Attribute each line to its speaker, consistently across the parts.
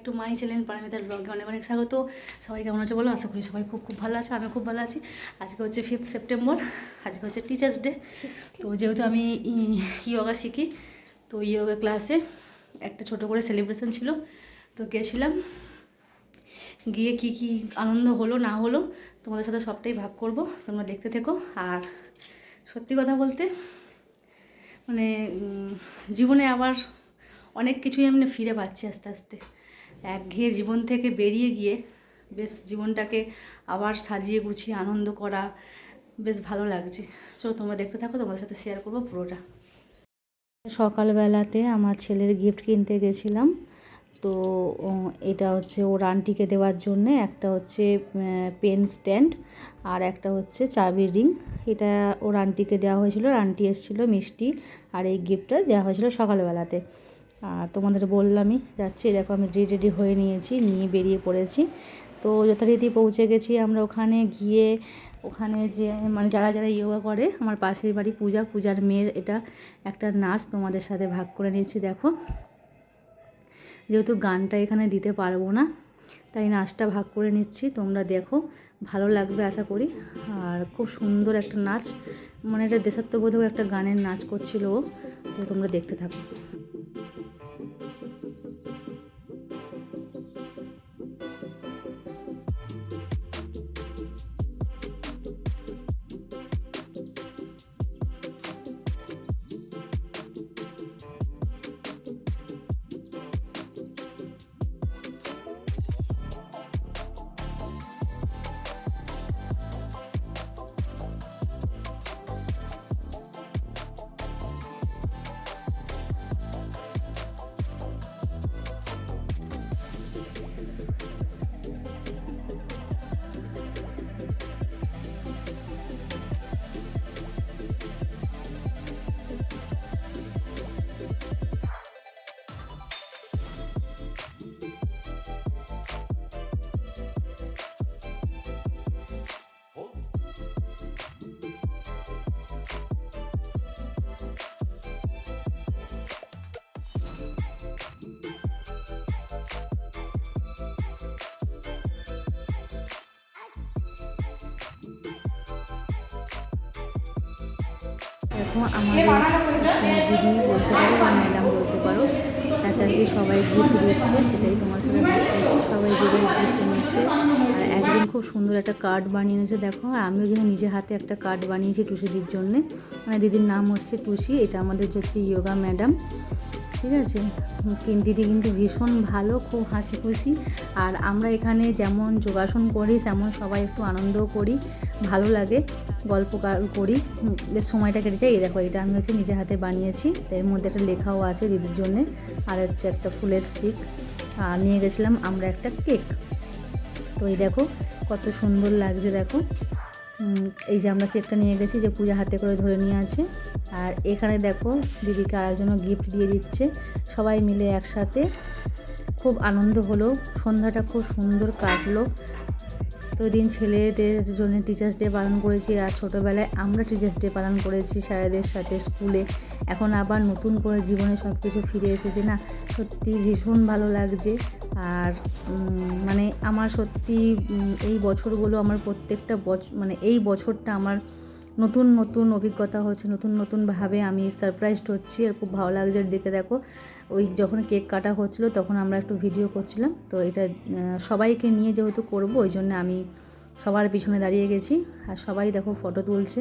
Speaker 1: Back to my channel, পারমিতার ব্লগে অনেক অনেক স্বাগত। সবাই কেমন আছে বলো? আশা করি সবাই খুব খুব ভালো আছে আমি খুব ভালো আছি। আজকে হচ্ছে ফিফথ সেপ্টেম্বর আজকে হচ্ছে টিচার্স ডে তো যেহেতু আমি ইয়োগা শিখি, তো ইয়োগা ক্লাসে একটা ছোট করে সেলিব্রেশন ছিল। তো গেছিলাম, গিয়ে কি কি আনন্দ হলো, না হলো, তোমাদের সাথে সবটাই ভাগ করব। তোমরা দেখতে থেকো। আর সত্যি কথা বলতে মানে জীবনে আবার অনেক কিছুই আমি ফিরে পাচ্ছি আস্তে আস্তে। একঘেয়ে জীবন থেকে বেরিয়ে গিয়ে বেশ জীবনটাকে আবার সাজিয়ে গুছিয়ে আনন্দ করা বেশ ভালো লাগছে। চলো তোমরা দেখতে থাকো, তোমাদের সাথে শেয়ার করব পুরোটা। সকালবেলাতে আমার ছেলের গিফট কিনতে গেছিলাম। তো এটা হচ্ছে ওর আন্টিকে দেওয়ার জন্যে, একটা হচ্ছে পেন স্ট্যান্ড আর একটা হচ্ছে চাবির রিং এটা ওর আন্টিকে দেওয়া হয়েছিল আন্টি এসেছিল মিষ্টি। আর এই গিফটটা দেওয়া হয়েছিল সকালবেলাতে। আর তোমাদের বললামই, যাচ্ছি, দেখো আমি রেডি রেডি হয়ে নিয়েছি, নিয়ে বেরিয়ে পড়েছি। তো যথারীতি পৌঁছে গেছি আমরা ওখানে গিয়ে, ওখানে যে মানে যারা যারা ইয়োগা করে, আমার পাশের বাড়ি পূজা, পূজার মেয়ের এটা একটা নাচ তোমাদের সাথে ভাগ করে নিয়েছি, দেখো। যেহেতু গানটা এখানে দিতে পারব না, তাই নাচটা ভাগ করে নিচ্ছি, তোমরা দেখো, ভালো লাগবে আশা করি। আর খুব সুন্দর একটা নাচ মানে এটা দেশাত্মবোধক একটা গানের নাচ করছিল তো তোমরা দেখতে থাকো। দেখো, আমাদের দিদি বলতে পারো বা ম্যাডাম বলতে পারো তাকে আর কি সবাই ঘুরতে দিচ্ছে, সেটাই তোমার সাথে সবাই দিদি গিফট নিচ্ছে। আর একদিন খুব সুন্দর একটা কার্ড বানিয়ে এনেছে, দেখো। আর আমিও কিন্তু নিজে হাতে একটা কার্ড বানিয়েছি টুসিদির জন্যে। মানে দিদির নাম হচ্ছে টুসি, এটা আমাদের হচ্ছে ইয়োগা ম্যাডাম। ঠিক আছে? দিদি কিন্তু ভীষণ ভালো, খুব হাসি খুশি আর আমরা এখানে যেমন যোগাসন করি, তেমন সবাই একটু আনন্দও করি, ভালো লাগে, গল্প করি। সময়টা কেটে যায়। এই দেখো, এটা আমি হচ্ছে নিজে হাতে বানিয়েছি। এর মধ্যে একটা লেখাও আছে দিদির জন্যে। আর হচ্ছে একটা ফুলের স্টিক আর নিয়ে গেছিলাম আমরা একটা কেক তো এই দেখো, কত সুন্দর লাগছে, দেখো। এই যে আমরা কেকটা নিয়ে গেছি যে পূজা হাতে করে ধরে নিয়ে আছে। আর এখানে দেখো, দিদিকে আরেকজনও গিফট দিয়ে দিচ্ছে। সবাই মিলে একসাথে খুব আনন্দ হলো। সন্ধ্যাটা খুব সুন্দর কাটলো। তো দিন ছেলেদের জন্য টিচার্স ডে পালন করেছি আর ছোটোবেলায় আমরা টিচার্স ডে পালন করেছি স্যারেদের সাথে স্কুলে এখন আবার নতুন করে জীবনে সব কিছু ফিরে এসেছে না? সত্যি ভীষণ ভালো লাগছে। আর মানে আমার সত্যি এই বছরগুলো আমার প্রত্যেকটা বছর মানে এই বছরটা আমার নতুন নতুন অভিজ্ঞতা হচ্ছে, নতুন নতুনভাবে আমি সারপ্রাইজড হচ্ছি আর খুব ভালো লাগছে দেখে দেখো। ওই যখন কেক কাটা হচ্ছিল তখন আমরা একটু ভিডিও করছিলাম, তো এটা সবাইকে নিয়ে যেহেতু করব, ওই জন্য আমি সবার পিছনে দাঁড়িয়ে গেছি। আর সবাই দেখো ফটো তুলছে।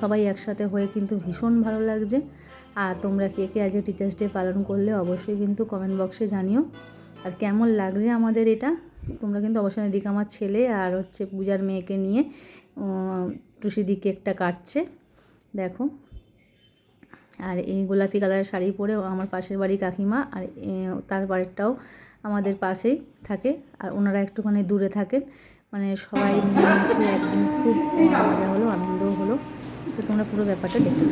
Speaker 1: সবাই একসাথে হয়ে কিন্তু ভীষণ ভালো লাগছে। আর তোমরা কে কে আজকে টিচার্স ডে পালন করলে অবশ্যই কিন্তু কমেন্ট বক্সে জানিও। আর কেমন লাগছে আমাদের এটা? তোমরা কিন্তু অবশ্যই এদিকে আমার ছেলে আর হচ্ছে পূজার মেয়েকে নিয়ে উম, টুসি দি কেকটা কাটছে দেখো। আর এই গোলাপি কালারের শাড়ি পরে আমার পাশের বাড়ি কাকিমা আর তার বাড়িটাও আমাদের পাশেই থাকে আর ওনারা একটুখানি দূরে থাকেন। মানে সবাই মিলেমিশে একদিন খুব মজা হলো আনন্দও হলো। তো তোমরা পুরো ব্যাপারটা দেখতে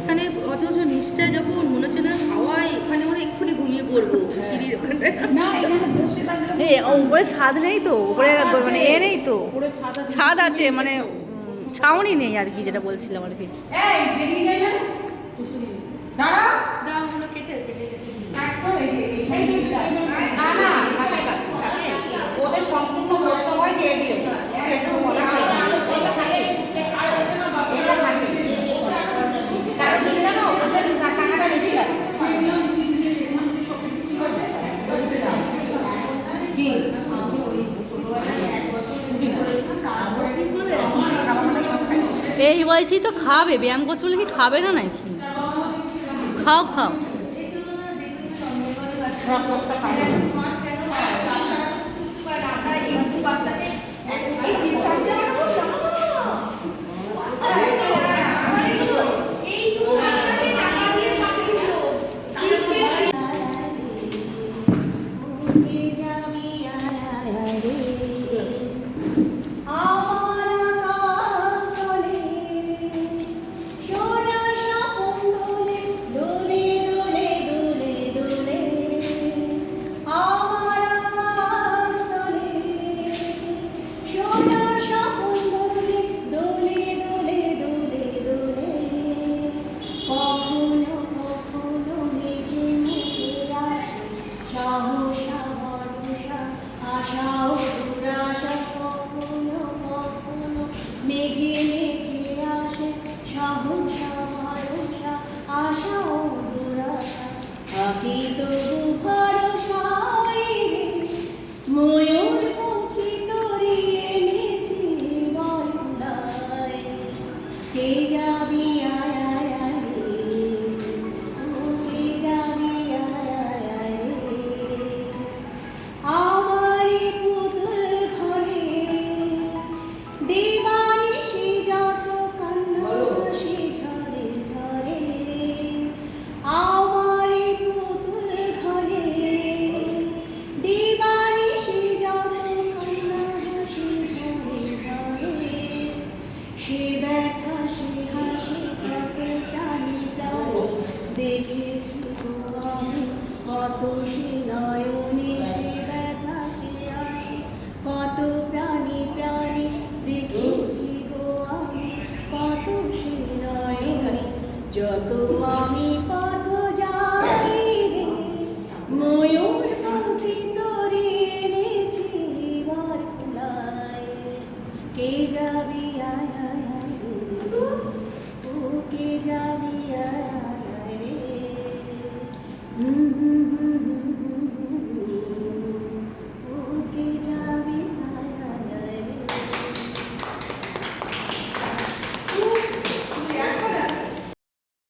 Speaker 2: এখানে অথচ নিচটায় যখন মনে হচ্ছে না হাওয়ায় এখানে মনে হয় এক্ষুনি ঘুমিয়ে পড়ব সিঁড়ির ওখানটায়
Speaker 1: এই উপরে ছাদ নেই তো? উপরে মানে এ নেই তো? ছাদ আছে। মানে ছাউনি নেই আর কি যেটা বলছিলাম আর কি
Speaker 3: এই বেরিয়ে যাই না দাঁড়া
Speaker 2: দাও ওগুলো কেটে কেটে কেটে
Speaker 3: একদম এই যে এই যে না না থাকে থাকে, থাকে। ওদের সম্পূর্ণ বলতে হয় যে এটি এটা বলা হয় না। এটা থাকে এটা থাকে কারণ কি জানো ওদের টাকাটা বেশি লাগে কি
Speaker 1: এই বয়সেই তো খাবে ব্যায়াম করছে বলে কি খাবে না নাকি? খাও খাও।
Speaker 4: আকি তবু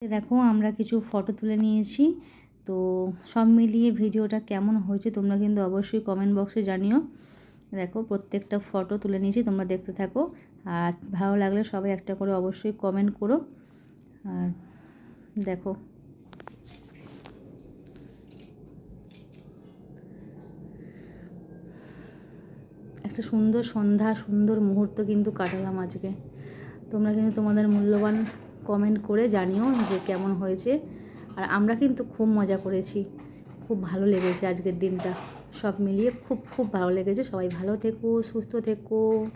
Speaker 1: দেখো, আমরা কিছু ফটো তুলে নিয়েছি। তো সব মিলিয়ে ভিডিওটা কেমন হয়েছে তোমরা কিন্তু অবশ্যই কমেন্ট বক্সে জানিও। দেখো, প্রত্যেকটা ফটো তুলে নিয়েছি, তোমরা দেখতে থাকো। আর ভালো লাগলে সবাই একটা করে অবশ্যই কমেন্ট করো। আর দেখো। একটা সুন্দর সন্ধ্যা, সুন্দর মুহূর্ত কিন্তু কাটালাম আজকে। তোমরা কিন্তু তোমাদের মূল্যবান কমেন্ট করে জানিও যে কেমন হয়েছে। আর আমরা কিন্তু খুব মজা করেছি। খুব ভালো লেগেছে আজকের দিনটা। সব মিলিয়ে খুব খুব ভালো লেগেছে। সবাই ভালো থেকো, সুস্থ থেকো।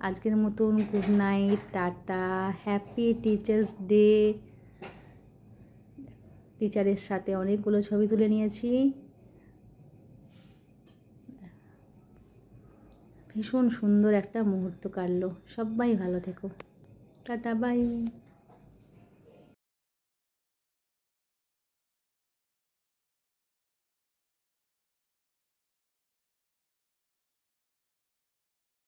Speaker 1: আজকের মতন good night tata happy teachers day টিচারের সাথে অনেকগুলো ছবি তুলে নিয়েছি। ভীষণ সুন্দর একটা মুহূর্ত কাটলো। সবাই ভালো থেকো। Tata bye